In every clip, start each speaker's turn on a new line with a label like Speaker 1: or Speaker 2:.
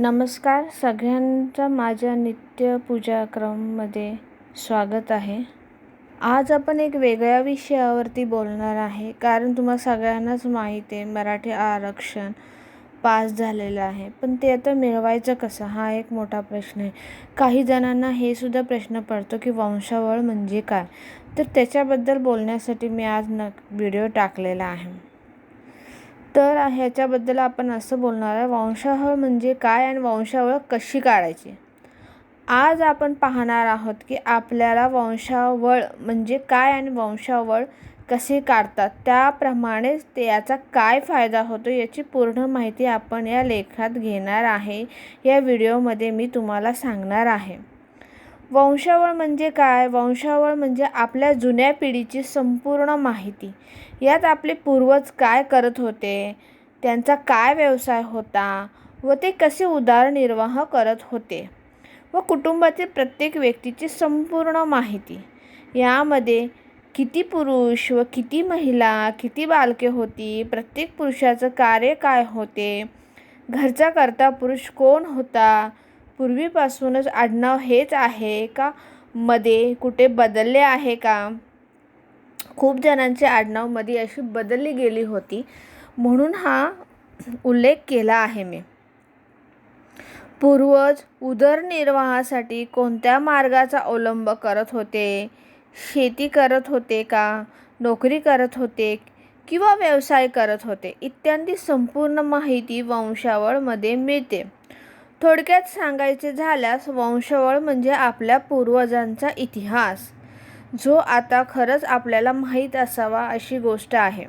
Speaker 1: नमस्कार सगळ्यांचं माझ्या नित्यपूजाक्रममध्ये स्वागत आहे. आज आपण एक वेगळ्या विषयावरती बोलणार आहे कारण तुम्हाला सगळ्यांनाच माहीत आहे मराठी आरक्षण पास झालेलं आहे. पण ते आता मिळवायचं कसं? हा एक मोठा प्रश्न आहे. काही जणांना हे सुद्धा प्रश्न पडतो की वंशावळ म्हणजे काय? तर त्याच्याबद्दल बोलण्यासाठी मी आज न व्हिडिओ टाकलेला आहे. तर ह्याच्याबद्दल आपण असं बोलणार आहे वंशावळ म्हणजे काय आणि वंशावळ कशी काढायची? आज आपण पाहणार आहोत की आपल्याला वंशावळ म्हणजे काय आणि वंशावळ कसे काढतात त्याप्रमाणेच ते याचा काय फायदा होतो याची पूर्ण माहिती आपण या लेखात घेणार आहे. या व्हिडिओमध्ये मी तुम्हाला सांगणार आहे. वंशावळ म्हणजे काय? वंशावळ म्हणजे आपल्या जुन्या पिढीची संपूर्ण माहिती. यात आपले पूर्वज काय करत होते? त्यांचा काय व्यवसाय होता? व ते कसे उदारनिर्वाह करत होते? व कुटुंबातील प्रत्येक व्यक्तीची संपूर्ण माहिती. यामध्ये किती पुरुष व किती महिला किती बालके होती? प्रत्येक पुरुषाचं कार्य काय होते? घरचा करता पुरुष कोण होता? पूर्वीपासूनच आडनाव हेच आहे का? मध्ये कुठे बदलले आहे का? खूप जणांचे आडनावमध्ये अशी बदलली गेली होती. म्हणून हा उल्लेख केला आहे मी. पूर्वज उदरनिर्वाहासाठी कोणत्या मार्गाचा अवलंब करत होते? शेती करत होते का? नोकरी करत होते किंवा व्यवसाय करत होते? इत्यादी संपूर्ण माहिती वंशावळमध्ये मिळते. थोडक्यात सांगायचे झाल्यास वंशवळ म्हणजे आपल्या पूर्वजांचा इतिहास जो आता खरंच आपल्याला माहीत असावा अशी गोष्ट आहे.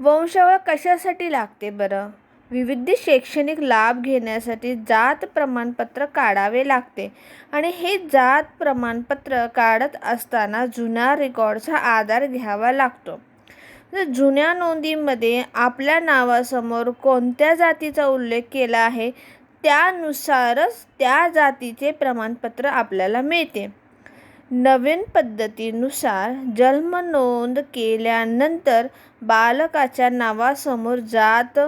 Speaker 1: वंशवळ कशासाठी लागते बरं? विविध शैक्षणिक लाभ घेण्यासाठी जात प्रमाणपत्र काढावे लागते आणि हे जात प्रमाणपत्र काढत असताना जुन्या रेकॉर्डचा आधार घ्यावा लागतो. जुन्या नोंदीमध्ये आपल्या नावासमोर कोणत्या जातीचा उल्लेख केला आहे? त्यानुसारच त्या जातीचे प्रमाणपत्र आपल्याला मिळते. नवीन पद्धतीनुसार जन्म नोंद केल्यानंतर बालकाच्या नावासमोर जात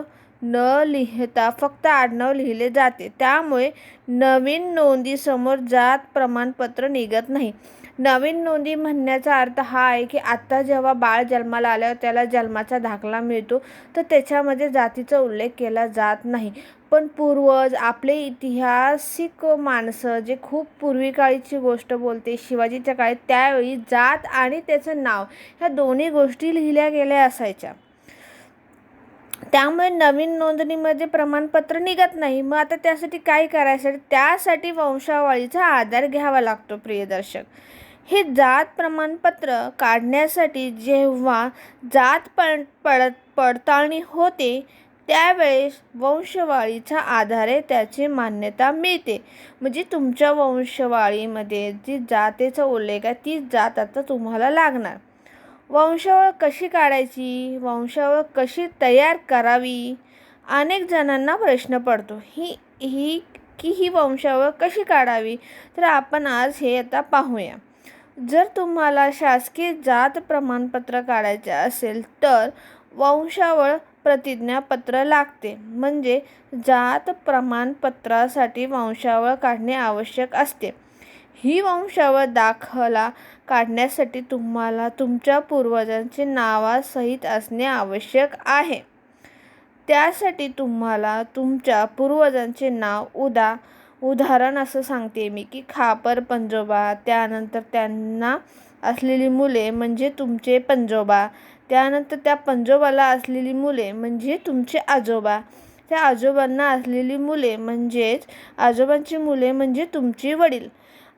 Speaker 1: न लिहिता फक्त आडनाव लिहिले जाते. त्यामुळे नवीन नोंदीसमोर जात प्रमाणपत्र निघत नाही. नवीन नोंदी म्हणण्याचा अर्थ हा आहे की आत्ता जेव्हा बाळ जन्माला आल्यावर त्याला जन्माचा दाखला मिळतो तर त्याच्यामध्ये जातीचा उल्लेख केला जात नाही. पण पूर्वज आपले ऐतिहासिक माणसं जे खूप पूर्वीकाळीची गोष्ट बोलते शिवाजीच्या काळात त्यावेळी जात आणि त्याचं नाव ह्या दोन्ही गोष्टी लिहिल्या गेल्या असायच्या. त्यामुळे नवीन नोंदणीमध्ये प्रमाणपत्र निघत नाही. मग आता त्यासाठी काय करायचं? त्यासाठी वंशावळीचा आधार घ्यावा लागतो प्रियदर्शक. हे जात प्रमाणपत्र काढण्यासाठी जेव्हा जात पड पडत पडताळणी होते त्यावेळेस वंशवाळीच्या आधारे त्याची मान्यता मिळते. म्हणजे तुमच्या वंशवाळीमध्ये जी जातेचा उल्लेख आहे ती जात आता तुम्हाला लागणार. वंशावळ कशी काढायची? वंशावळ कशी तयार करावी? अनेक जणांना प्रश्न पडतो ही ही की ही वंशावळ कशी काढावी? तर आपण आज हे आता पाहूया. जर तुम्हाला शासकीय जात प्रमाणपत्र काढायचे असेल तर वंशावळ प्रतिज्ञापत्र लागते. म्हणजे जात प्रमाणपत्रासाठी वंशावळ काढणे आवश्यक असते. ही वंशावळ दाखला काढण्यासाठी तुम्हाला तुमच्या पूर्वजांचे नावासहित असणे आवश्यक आहे. त्यासाठी तुम्हाला तुमच्या पूर्वजांचे नाव उदा उदाहरण असं सांगते मी की खापर पंजोबा त्यानंतर त्यांना असलेली मुले म्हणजे तुमचे पंजोबा त्यानंतर त्या पंजोबाला असलेली मुले म्हणजे तुमचे आजोबा त्या आजोबांना असलेली मुले म्हणजेच आजोबांची मुले म्हणजे तुमचे वडील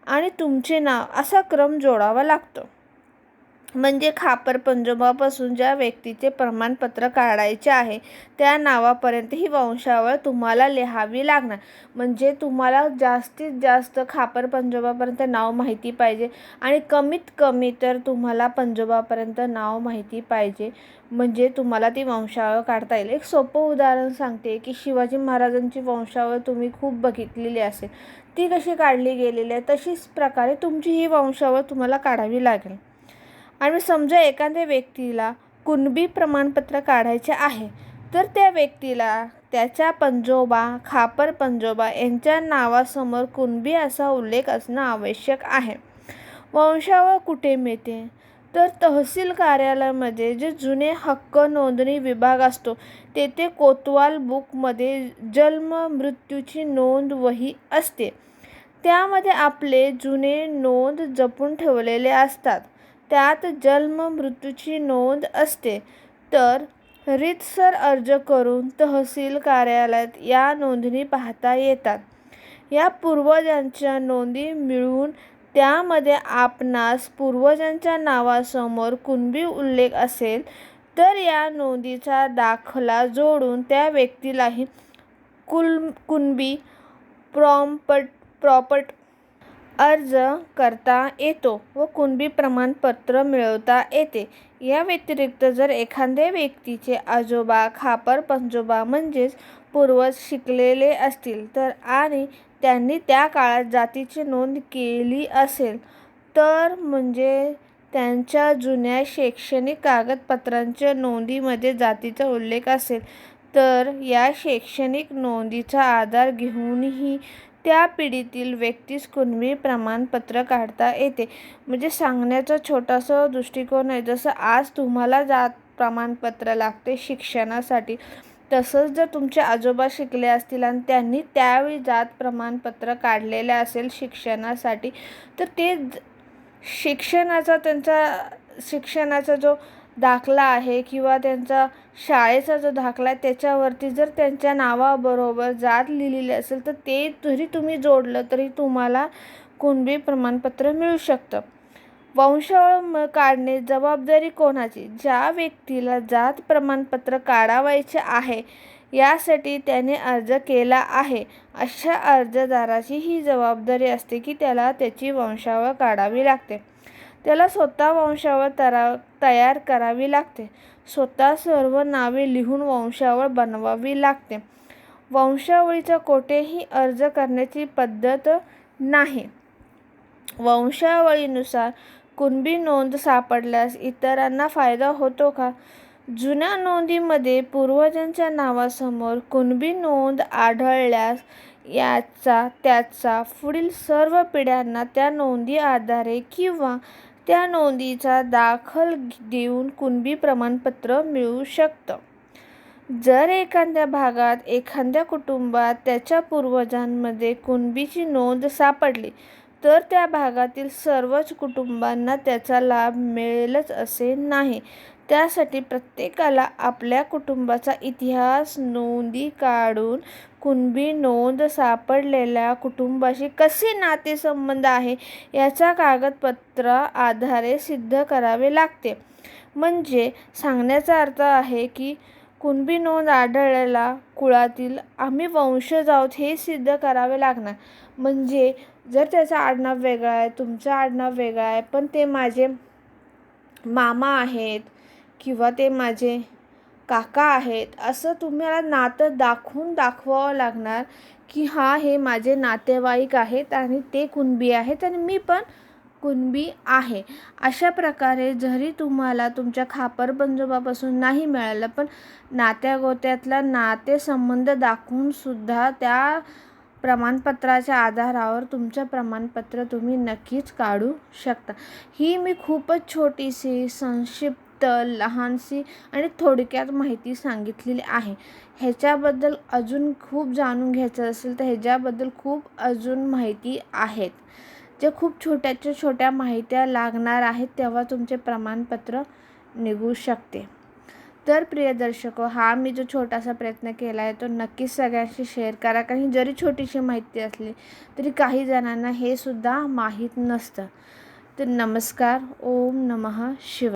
Speaker 1: आणि तुमचे नाव असा क्रम जोडावा लागतो. म्हणजे खापर पंजोबापासून ज्या व्यक्तीचे प्रमाणपत्र काढायचे आहे त्या नावापर्यंत ही वंशावळ तुम्हाला लिहावी लागणार. म्हणजे तुम्हाला जास्तीत जास्त खापर पंजोबापर्यंत नाव माहिती पाहिजे आणि कमीत कमी तर तुम्हाला पंजोबापर्यंत नाव माहिती पाहिजे. म्हणजे तुम्हाला ती वंशावळ काढता येईल. एक सोपं उदाहरण सांगते की शिवाजी महाराजांची वंशावळ तुम्ही खूप बघितलेली असेल. ती कशी काढली गेलेली आहे? तशीच प्रकारे तुमची ही वंशावळ तुम्हाला काढावी लागेल. आणि समजा एखाद्या व्यक्तीला कुणबी प्रमाणपत्र काढायचे आहे तर त्या व्यक्तीला त्याच्या पंजोबा खापर पंजोबा यांच्या नावासमोर कुणबी असा उल्लेख असणं आवश्यक आहे. वंशावळ कुठे मिळते? तर तहसील कार्यालयामध्ये जे जुने हक्क नोंदणी विभाग असतो तेथे कोतवाल बुकमध्ये जन्म मृत्यूची नोंद वही असते. त्यामध्ये आपले जुने नोंद जपून ठेवलेले असतात. त्यात जन्म मृत्यूची नोंद असते. तर रीतसर अर्ज करून तहसील कार्यालयात या नोंदणी पाहता येतात. या पूर्वजांच्या नोंदी मिळून त्यामध्ये आपणास पूर्वजांच्या नावासमोर कुणबी उल्लेख असेल तर या नोंदीचा दाखला जोडून त्या व्यक्तीलाही कुल कुणबी प्रॉम्पट प्रॉपर्ट अर्ज करता येतो व कुणबी प्रमाणपत्र मिळवता येते. या व्यतिरिक्त जर एखाद्या व्यक्तीचे आजोबा खापर पंजोबा म्हणजेच पूर्वज शिकलेले असतील तर आणि त्यांनी त्या काळात जातीची नोंद केली असेल तर म्हणजे त्यांच्या जुन्या शैक्षणिक कागदपत्रांच्या नोंदीमध्ये जातीचा उल्लेख असेल तर या शैक्षणिक नोंदीचा आधार घेऊनही त्या पिढीतील व्यक्तीस कुणबी प्रमाणपत्र काढता येते? म्हणजे सांगण्याचा छोटासा दृष्टिकोन आहे. जसं आज तुम्हाला जात प्रमाणपत्र लागते शिक्षणासाठी तसंच जर तुमचे आजोबा शिकले असतील आणि त्यांनी त्यावेळी जात प्रमाणपत्र काढलेले असेल शिक्षणासाठी तर ते शिक्षणाचा त्यांचा शिक्षणाचा जो दाखला आहे किंवा त्यांचा शाळेचा जो दाखला आहे त्याच्यावरती जर त्यांच्या नावाबरोबर जात लिहिलेली असेल तर ते जरी तुम्ही जोडलं तरी तुम्हाला कुणबी प्रमाणपत्र मिळू शकतं. वंशावळ काढणे जबाबदारी कोणाची? ज्या व्यक्तीला जात प्रमाणपत्र काढावायचे आहे यासाठी त्याने अर्ज केला आहे. अशा अर्जदाराची ही जबाबदारी असते की त्याला त्याची वंशावळ काढावी लागते. त्याला स्वतः वंशावळ तरा तयार करावी लागते. स्वतः सर्व नावे लिहून वंशावळ बनवावी लागते. वंशावळीचा कोठेही अर्ज करण्याची पद्धत नाही. वंशावळीनुसार कुणबी नोंद सापडल्यास इतरांना फायदा होतो का? जुन्या नोंदीमध्ये पूर्वजांच्या नावासमोर कुणबी नोंद आढळल्यास याचा त्याचा पुढील सर्व पिढ्यांना त्या नोंदी आधारे किंवा त्या नोंदीचा दाखल देऊन कुणबी प्रमाणपत्र मिळू शकतं. जर एखाद्या भागात एखाद्या कुटुंबात त्याच्या पूर्वजांमध्ये कुणबीची नोंद सापडली तर त्या भागातील सर्वच कुटुंबांना त्याचा लाभ मिळेलच असे नाही. त्यासाठी प्रत्येकाला आपल्या कुटुंबाचा इतिहास नोंदी काढून कुणबी नोंद सापडलेल्या कुटुंबाशी कसे नातेसंबंध आहे याचा कागदपत्र आधारे सिद्ध करावे लागते. म्हणजे सांगण्याचा अर्थ आहे की कुणबी नोंद आढळलेला कुळातील आम्ही वंशज आहोत हे सिद्ध करावे लागणार. म्हणजे जर त्याचं आडनाव वेगळं आहे तुमचं आडनाव वेगळं आहे पण ते माझे मामा आहेत किंवा ते माझे काका आहेत असं तुम्हाला नातं दाखवून दाखवावं लागणार की हा हे माझे नातेवाईक आहेत आणि ते कुणबी आहेत आणि मी पण कुणबी आहे. अशा प्रकारे जरी तुम्हाला तुमच्या खापर बंजोबापासून नाही मिळालं पण नात्यागोत्यातला नातेसंबंध दाखवूनसुद्धा त्या प्रमाणपत्राच्या आधारावर तुमचं प्रमाणपत्र तुम्ही नक्कीच काढू शकता. ही मी खूपच छोटीशी संक्षिप्त लहानशी आणि थोडक्यात माहिती सांगितलेली आहे. ह्याच्याबद्दल अजून खूप जाणून घ्यायचं असेल तर ह्याच्याबद्दल खूप अजून माहिती आहेत. जे खूप छोट्याच्या छोट्या माहित्या लागणार आहेत तेव्हा तुमचे प्रमाणपत्र निघू शकते. तर प्रिय दर्शको हा मी जो छोटासा प्रयत्न केला आहे तो नक्कीच सगळ्यांशी शेअर करा. कारण जरी छोटीशी माहिती असली तरी काही जणांना हे सुद्धा माहीत नसतं. तर नमस्कार. ओम नमः शिव